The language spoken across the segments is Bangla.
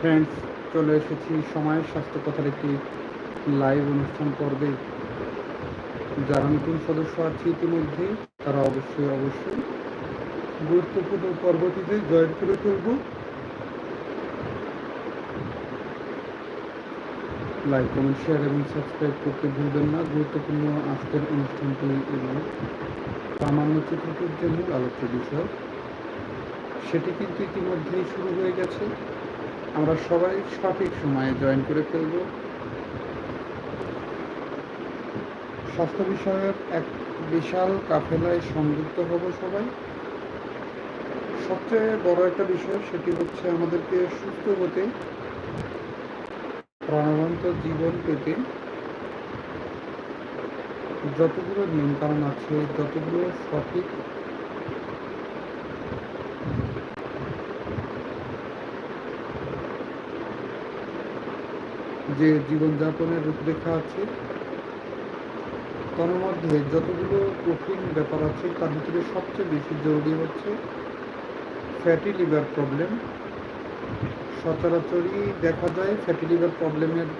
ফ্রেন্ডস চলে এসেছি। সময়ের স্বাস্থ্য কথার একটি লাইভ অনুষ্ঠান পর্বে। যারা নতুন সদস্য আছে ইতিমধ্যে, তারা অবশ্যই অবশ্যই গুরুত্বপূর্ণ পর্বটিতে জয়েন করে ফেলব। লাইক কমেন্ট শেয়ার এবং সাবস্ক্রাইব করতে ভুলবেন না। গুরুত্বপূর্ণ আজকের অনুষ্ঠানটি এবং প্রামাণ্য চিত্রটির যে মূল আলোচ্য বিষয়। সেটি কিন্তু ইতিমধ্যেই শুরু হয়ে গেছে। আমরা সবাই সঠিক সময়ে জয়েন করে ফেলব। স্বাস্থ্য বিষয়ক এক বিশাল কাফেলায় সংযুক্ত হব সবাই। সবচেয়ে বড় একটা বিষয় সেটি হচ্ছে আমাদেরকে সুস্থ হতে, প্রাণবন্ত জীবন পেতে যতগুলো নিয়মকানুন আছে, যতগুলো সঠিক যে জীবনযাপনের রূপরেখা আছে, তার মধ্যে যতগুলো কঠিন ব্যাপার আছে, তার ভিতরে সবচেয়ে বেশি জরুরি হচ্ছে ফ্যাটি লিভার প্রবলেম সচরাচরই দেখা যায় ফ্যাটি লিভার প্রবলেমের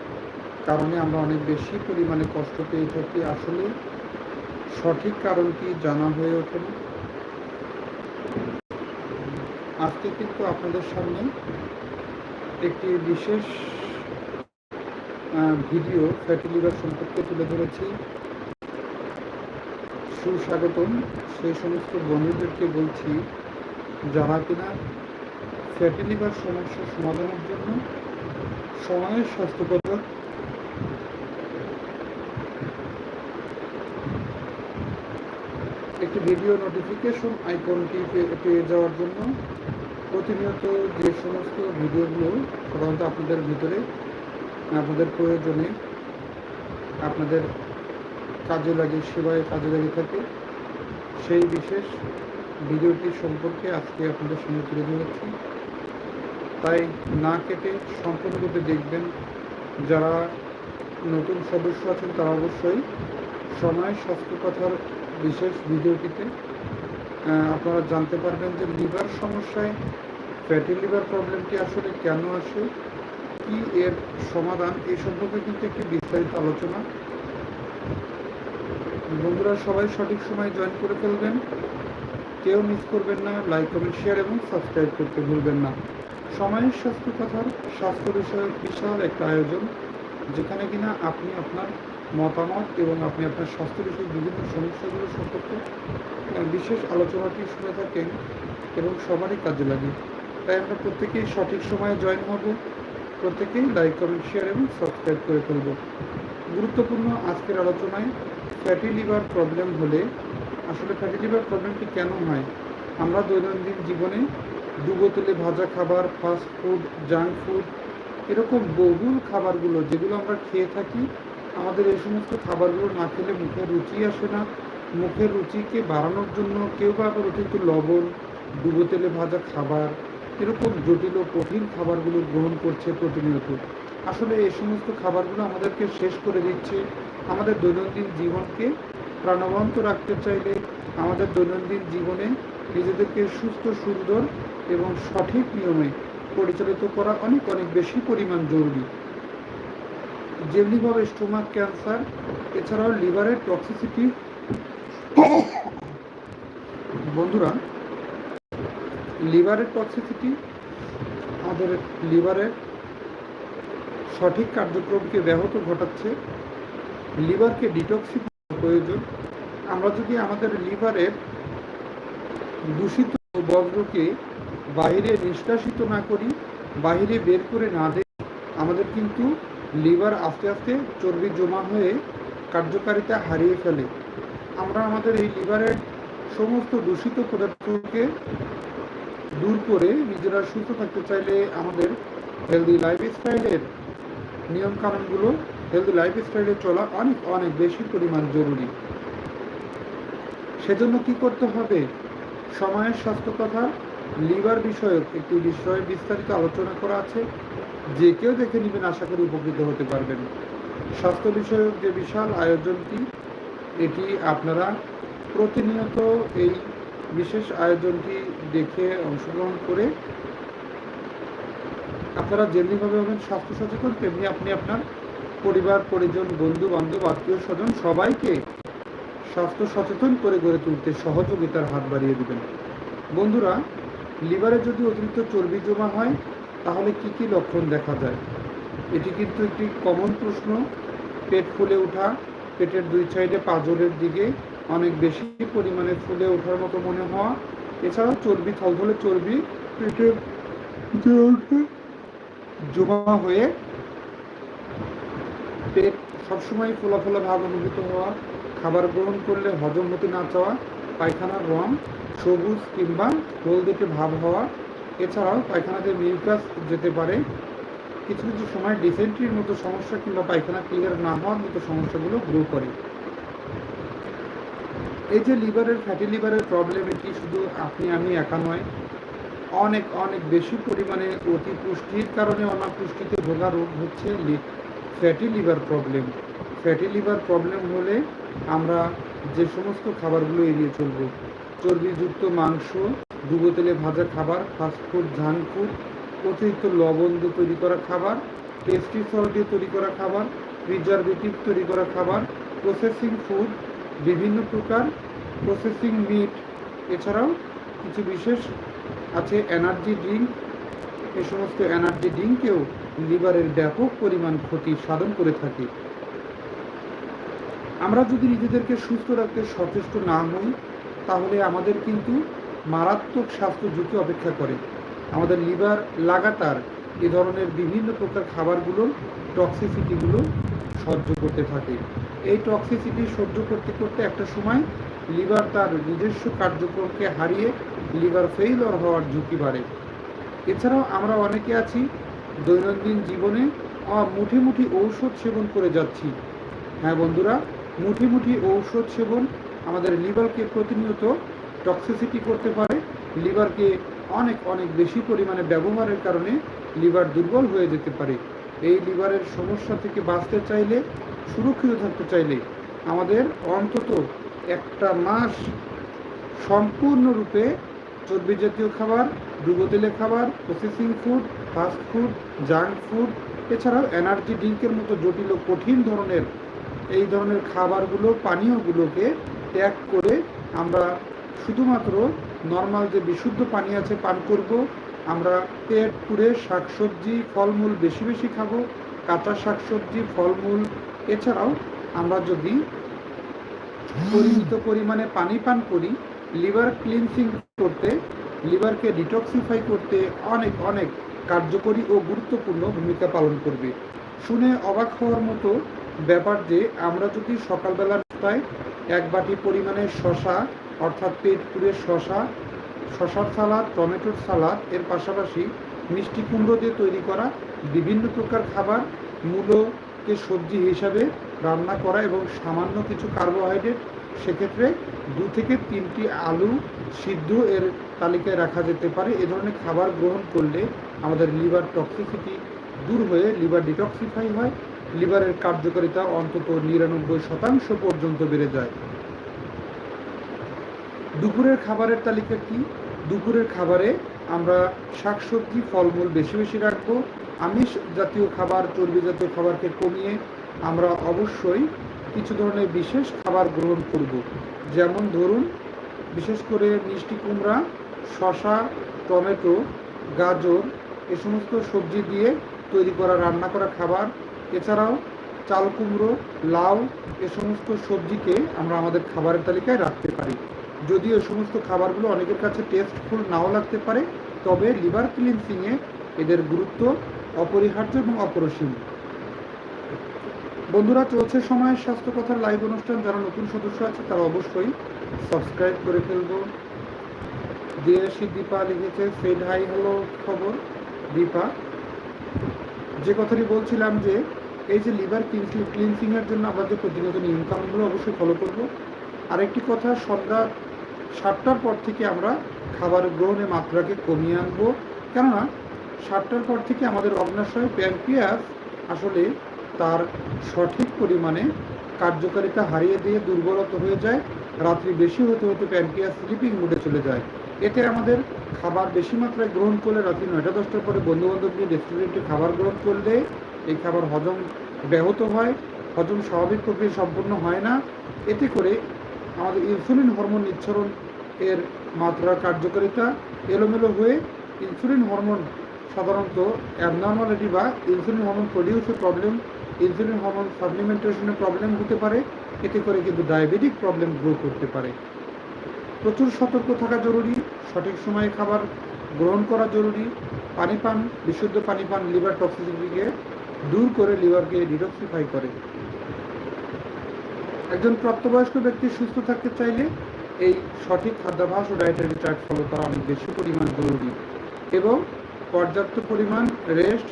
কারণে আমরা অনেক বেশি পরিমাণে কষ্ট পেয়ে থাকি। আসলে সঠিক কারণটি জানা হয়ে ওঠে না আজকে কিন্তু আপনাদের সামনে একটি বিশেষ ভিডিও ফ্যাটি লিভার সম্পর্কে তুলে ধরেছি। সুস্বাগতম। সেই সমস্ত বন্ধুদেরকে বলছি, যারা কিনা ফ্যাটি লিভার সমস্যার সমাধানের জন্য সময়ের স্বাস্থ্যকতা একটি ভিডিও নোটিফিকেশন আইকনটি পেয়ে যাওয়ার জন্য প্রতিনিয়ত যে সমস্ত ভিডিওগুলো সাধারণত আপনাদের ভিতরে আপনাদের প্রয়োজনে আপনাদের কাজে লাগে সেবায় কাজে লাগে থাকে। সেই বিশেষ ভিডিওটি সম্পর্কে আজকে আপনাদের সঙ্গে তুলে ধরেছি। তাই না কেটে সম্পূর্ণরূপে দেখবেন, যারা নতুন সদস্য আছেন তারা অবশ্যই সময় স্বাস্থ্য কথার বিশেষ ভিডিওটিতে আপনারা জানতে পারবেন যে লিভার সমস্যায় ফ্যাটি লিভার প্রবলেমটি আসলে কেন আসে কি এর সমাধান এই সম্পর্কে কিন্তু একটি বিস্তারিত আলোচনা। বন্ধুরা, সবাই সঠিক সময় জয়েন করে ফেলবেন। কেউ মিস করবেন না লাইক কমেন্ট শেয়ার এবং সাবস্ক্রাইব করতে ভুলবেন না। সময়ের স্বাস্থ্য কথার স্বাস্থ্য বিষয়ক বিশাল একটা আয়োজন, যেখানে কিনা আপনি আপনার মতামত এবং আপনি আপনার স্বাস্থ্য বিষয়ক বিভিন্ন সমস্যাগুলো সম্পর্কে বিশেষ আলোচনাটি শুনে থাকেন এবং সবারই কাজে লাগে। তাই আমরা প্রত্যেকেই সঠিক সময়ে জয়েন হব প্রত্যেকেই লাইক কমেন্ট শেয়ার এবং সাবস্ক্রাইব করে ফেলব। গুরুত্বপূর্ণ আজকের আলোচনায় ফ্যাটি লিভার প্রবলেম হলে আসলে ফ্যাটি লিভার প্রবলেমটি কেন হয়? আমরা দৈনন্দিন জীবনে ডুবো তেলে ভাজা খাবার ফাস্ট ফুড জাঙ্ক ফুড এরকম বহুল খাবারগুলো যেগুলো আমরা খেয়ে থাকি, আমাদের এই সমস্ত খাবারগুলো না খেলে মুখে রুচি আসে না। মুখের রুচিকে বাড়ানোর জন্য কেউ বা আবার অতিরিক্ত লবণ ডুবো তেলে ভাজা খাবার এরকম জটিল ও কঠিন খাবারগুলো গ্রহণ করছে প্রতিনিয়ত। আসলে এই সমস্ত খাবারগুলো আমাদেরকে শেষ করে দিচ্ছে। আমাদের দৈনন্দিন জীবনকে প্রাণবন্ত রাখতে চাইলে আমাদের দৈনন্দিন জীবনে নিজেদেরকে সুস্থ, সুন্দর এবং সঠিক নিয়মে পরিচালিত করা অনেক অনেক বেশি পরিমাণ জরুরি। যেমনিভাবে স্টোমাক ক্যান্সার, এছাড়াও লিভারের টক্সিসিটি বন্ধুরা লিভারের টক্সিসিটি আমাদের লিভারের সঠিক কার্যক্রমকে ব্যাহত ঘটাচ্ছে, লিভারকে ডিটক্সিফ প্রয়োজন। আমরা যদি আমাদের লিভারের দূষিত বজ্রকে বাহিরে নিষ্কাশিত না করি, বাহিরে বের করে না দেয় আমাদের কিন্তু লিভার আস্তে আস্তে চর্বি জমা হয়ে কার্যকারিতা হারিয়ে ফেলে। আমরা আমাদের এই লিভারের সমস্ত দূষিত পদার্থকে দূর করে নিজেরা সুস্থ থাকতে চাইলে আমাদের হেলদি লাইফস্টাইলের নিয়মকানুনগুলো হেলদি লাইফস্টাইলে চলা অনেক অনেক বেশি পরিমাণ জরুরি। সেজন্য কি করতে হবে? সময়ের স্বাস্থ্য কথা লিভার বিষয়ক একটি বিষয়ে বিস্তারিত আলোচনা করা আছে। যে কেউ দেখে নেবেন আশা করি উপকৃত হতে পারবেন। স্বাস্থ্য বিষয়ক যে বিশাল আয়োজনটি, এটি আপনারা প্রতিনিয়ত এই বিশেষ আয়োজনটি দেখে অংশগ্রহণ করে আপনারা যেমনিভাবে হবেন স্বাস্থ্য সচেতন তেমনি আপনি আপনার পরিবার, পরিজন বন্ধু বান্ধব আত্মীয় স্বজন সবাইকে স্বাস্থ্য সচেতন করে গড়ে তুলতে সহযোগিতার হাত বাড়িয়ে দেবেন। বন্ধুরা, লিভারে যদি অতিরিক্ত চর্বি জমা হয়, তাহলে কি কি লক্ষণ দেখা যায়? এটি কিন্তু একটি কমন প্রশ্ন। পেট ফুলে ওঠা, পেটের দুই সাইডে পাঁজরের দিকে অনেক বেশি পরিমাণে ফুলে ওঠার মতো মনে হওয়া এছাড়াও চর্বি, থলথলে চর্বি ভিতরে জমা হয়ে পেট সবসময় ফোলা ফোলা ভাব অনুভূত হওয়া, খাবার গ্রহণ করলে হজম হতে না চাওয়া, পায়খানার রং সবুজ কিংবা হলদেটে ভাব হওয়া। এছাড়াও পায়খানাতে মিউকাস যেতে পারে। কিছু কিছু সময় ডিসেন্ট্রির মতো সমস্যা কিংবা পায়খানা ক্লিয়ার না হওয়ার মতো সমস্যাগুলো গ্রো করে। এই যে লিভারের ফ্যাটি লিভারের প্রবলেম, এটি শুধু আপনি, আমি একা নয়, অনেক অনেক বেশি পরিমাণে অতি পুষ্টির কারণে অনাপুষ্টিতে ভোগা রোগ হচ্ছে fatty liver problem. Fatty liver problem হলে আমরা যে সমস্ত খাবারগুলো এড়িয়ে চলব, চর্বিযুক্ত মাংস ডুবো তেলে ভাজা খাবার ফাস্টফুড জাঙ্ক ফুড অতিরিক্ত লবণ দিয়ে তৈরি করা খাবার পেস্টিসল দিয়ে তৈরি করা খাবার প্রিজারভেটিভ তৈরি করা খাবার প্রসেসিং ফুড বিভিন্ন প্রকার প্রসেসিং মিট এছাড়াও কিছু বিশেষ আছে এনার্জি ড্রিঙ্ক এ সমস্ত এনার্জি ড্রিঙ্কেও লিভারের ব্যাপক পরিমাণ ক্ষতি সাধন করে থাকে। আমরা যদি নিজেদেরকে সুস্থ রাখতে সচেষ্ট না হই, তাহলে আমাদের কিন্তু মারাত্মক স্বাস্থ্য ঝুঁকি অপেক্ষা করে। আমাদের লিভার লাগাতার এ ধরনের বিভিন্ন প্রকার খাবারগুলোর টক্সিসিটিগুলো সহ্য করতে থাকে। এই টক্সিসিটি সহ্য করতে করতে একটা সময় লিভার তার নিজস্ব কার্যক্রমকে হারিয়ে লিভার ফেইলর হওয়ার ঝুঁকি বাড়ে। এছাড়াও আমরা অনেকে আছি, দৈনন্দিন জীবনে মুঠি মুঠি ঔষধ সেবন করে যাচ্ছি। হ্যাঁ বন্ধুরা, মুঠি মুঠি ঔষধ সেবন আমাদের লিভারকে প্রতিনিয়ত টক্সিসিটি করতে পারে। লিভারকে অনেক অনেক বেশি পরিমাণে ব্যবহারের কারণে লিভার দুর্বল হয়ে যেতে পারে। এই লিভারের সমস্যা থেকে বাঁচতে চাইলে সুরক্ষিত থাকতে চাইলে আমাদের অন্তত একটা মাস সম্পূর্ণরূপে চর্বি জাতীয় খাবার ডুবো তেলে খাবার processing food fast food junk food এছাড়াও এনার্জি ড্রিঙ্কের মতো জটিল কঠিন ধরনের এই ধরনের খাবারগুলো, পানীয়গুলোকে ত্যাগ করে আমরা শুধুমাত্র নর্মাল যে বিশুদ্ধ পানি আছে পান করব। আমরা পেট পুড়ে শাকসবজি, ফলমূল বেশি বেশি খাব। কাঁচা শাকসবজি, ফলমূল এছাড়াও আমরা যদি পরিমিত পরিমাণে পানি পান করি, লিভার ক্লিনসিং করতে, লিভারকে ডিটক্সিফাই করতে অনেক অনেক কার্যকরী ও গুরুত্বপূর্ণ ভূমিকা পালন করবে। শুনে অবাক হওয়ার মতো ব্যাপার যে, আমরা যদি সকালবেলার প্রায় এক বাটি পরিমাণে শশা অর্থাৎ পেট শশা শশার সালাদ, টমেটোর সালাদ, এর পাশাপাশি মিষ্টি কুমড়ো দিয়ে তৈরি করা বিভিন্ন প্রকার খাবার মূলোকে সবজি হিসাবে রান্না করা এবং সামান্য কিছু কার্বোহাইড্রেট, সেক্ষেত্রে দু থেকে তিনটি আলু সিদ্ধ এর তালিকায় রাখা যেতে পারে। এ ধরনের খাবার গ্রহণ করলে আমাদের লিভার টক্সিসিটি দূর হয়ে লিভার ডিটক্সিফাই হয়, লিভারের কার্যকারিতা অন্তত নিরানব্বই শতাংশ পর্যন্ত বেড়ে যায়। দুপুরের খাবারের তালিকা কি? দুপুরের খাবারে আমরা শাকসবজি, ফলমূল বেশি বেশি রাখব। আমিষ জাতীয় খাবার, চর্বি জাতীয় খাবারকে কমিয়ে আমরা অবশ্যই কিছু ধরনের বিশেষ খাবার গ্রহণ করব। যেমন ধরুন, বিশেষ করে মিষ্টি কুমড়া শশা টমেটো, গাজর, এ সমস্ত সবজি দিয়ে তৈরি করা, রান্না করা খাবার। এছাড়াও চাল কুমড়ো, লাউ, এ সমস্ত সবজিকে আমরা আমাদের খাবারের তালিকায় রাখতে পারি। যদিও এ সমস্ত খাবারগুলো অনেকের কাছে টেস্টফুল নাও লাগতে পারে, তবে লিভার ক্লিনসিংয়ে এদের গুরুত্ব অপরিহার্য এবং অপরিসীম। বন্ধুরা, চলছে সময়ের স্বাস্থ্য কথার লাইভ অনুষ্ঠান। যারা নতুন সদস্য আছে, তারা অবশ্যই সাবস্ক্রাইব করে ফেলব। দিয়াশি দীপা লিখেছে ফেড হাই হ্যালো খবর। দীপা, যে কথাটি বলছিলাম যে, এই যে লিভার ক্লিনসিং এর জন্য আমরা যে প্রতিনিয়ত নিয়মকানুনগুলো অবশ্যই ফলো করব। আরেকটি কথা, সন্ধ্যা সাতটার পর থেকে আমরা খাবার গ্রহণের মাত্রাকে কমিয়ে আনব। কেননা সাতটার পর থেকে আমাদের অগ্নাশয় প্যানক্রিয়াস আসলে তার সঠিক পরিমাণে কার্যকারিতা হারিয়ে দিয়ে দুর্বলত হয়ে যায়, রাত্রি বেশি হতে হতে প্যানক্রিয়াস স্লিপিং মুডে চলে যায়। এতে আমাদের খাবার বেশি মাত্রায় গ্রহণ করলে রাত্রি নয়টা দশটার পরে বন্ধু বান্ধব নিয়ে রেস্টুরেন্টে খাবার গ্রহণ করলে এই খাবার হজম ব্যাহত হয়, হজম স্বাভাবিক প্রক্রিয়া সম্পূর্ণ হয় না। এতে করে আমাদের ইনসুলিন হরমোন নিঃসরণ এর মাত্রা কার্যকারিতা এলোমেলো হয়ে ইনসুলিন হরমোন সাধারণত অ্যাবনর্মালিটি বা ইনসুলিন হরমোন প্রডিউসের প্রবলেম ইনসুলিন হরমোন সাপ্লিমেন্টেশনের প্রবলেম হতে পারে। এতে করে কিন্তু ডায়াবেটিক প্রবলেম গ্রো করতে পারে। প্রচুর সতর্ক থাকা জরুরি, সঠিক সময়ে খাবার গ্রহণ করা জরুরি। পানি পান, বিশুদ্ধ পানি পান লিভার টক্সিসিটিকে দূর করে লিভারকে ডিটক্সিফাই করে। একজন প্রাপ্তবয়স্ক ব্যক্তি সুস্থ থাকতে চাইলে এই সঠিক খাদ্যাভ্যাস ও ডায়েটারি চার্ট ফলো করা অনেক বেশি পরিমাণ জরুরি। এবং পর্যাপ্ত পরিমাণ রেস্ট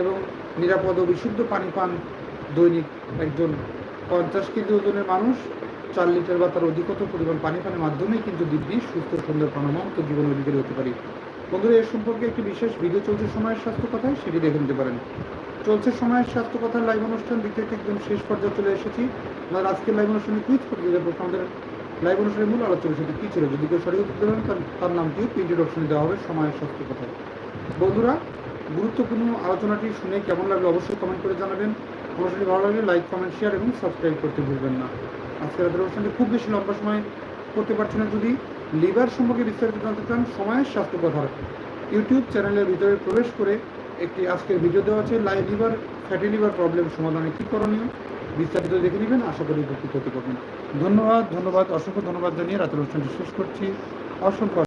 এবং নিরাপদ ও বিশুদ্ধ পানি পান দৈনিক একজন পঞ্চাশ কেজি ওজনের মানুষ, চার লিটার বা তার অধিকতর পরিমাণ পানি পানের মাধ্যমেই কিন্তু দিব্যি, সুস্থ, সুন্দর, প্রাণবন্ত জীবন অধিকারী হতে পারি। বন্ধুরা এর সম্পর্কে একটি বিশেষ ভিডিও চলছে সময়ের স্বাস্থ্য কথায়, সেটি দেখে নিতে পারেন। চলছে সময়ের স্বাস্থ্য কথার লাইভ অনুষ্ঠান দিক একদম শেষ পর্যায়ে চলে এসেছি। আমাদের আজকের লাইভ অনুষ্ঠানে কুইজ প্রতিযোগিতা আমাদের লাইভ অনুষ্ঠানের মূল আলোচনা সেটি কী ছিল? যদি কেউ সঠিক উত্তর দেবেন, তার নামটিও প্রিন্টেড অপশনে দেওয়া হবে সময়ের স্বাস্থ্য কথায়। বন্ধুরা, গুরুত্বপূর্ণ আলোচনাটি শুনে কেমন লাগল অবশ্যই কমেন্ট করে জানাবেন। অনুষ্ঠানটি ভালো লাগলে লাইক কমেন্ট শেয়ার এবং সাবস্ক্রাইব করতে ভুলবেন না। আজকের রাতের অনুষ্ঠানটি খুব বেশি লম্বা সময় করতে পারছি না। যদি লিভার সম্পর্কে বিস্তারিত জানতে চান সময়ের স্বাস্থ্য কথার। ইউটিউব চ্যানেলের ভিতরে প্রবেশ করে একটি আজকের ভিডিও দেওয়া আছে live liver fatty liver problem সমাধানে কী করণীয়? বিস্তারিত দেখে নেবেন। আশা করি উপকৃত হতে পারবেন ধন্যবাদ ধন্যবাদ, অসংখ্য ধন্যবাদ জানিয়ে রাতের অনুষ্ঠানটি শেষ করছি। অসংখ্য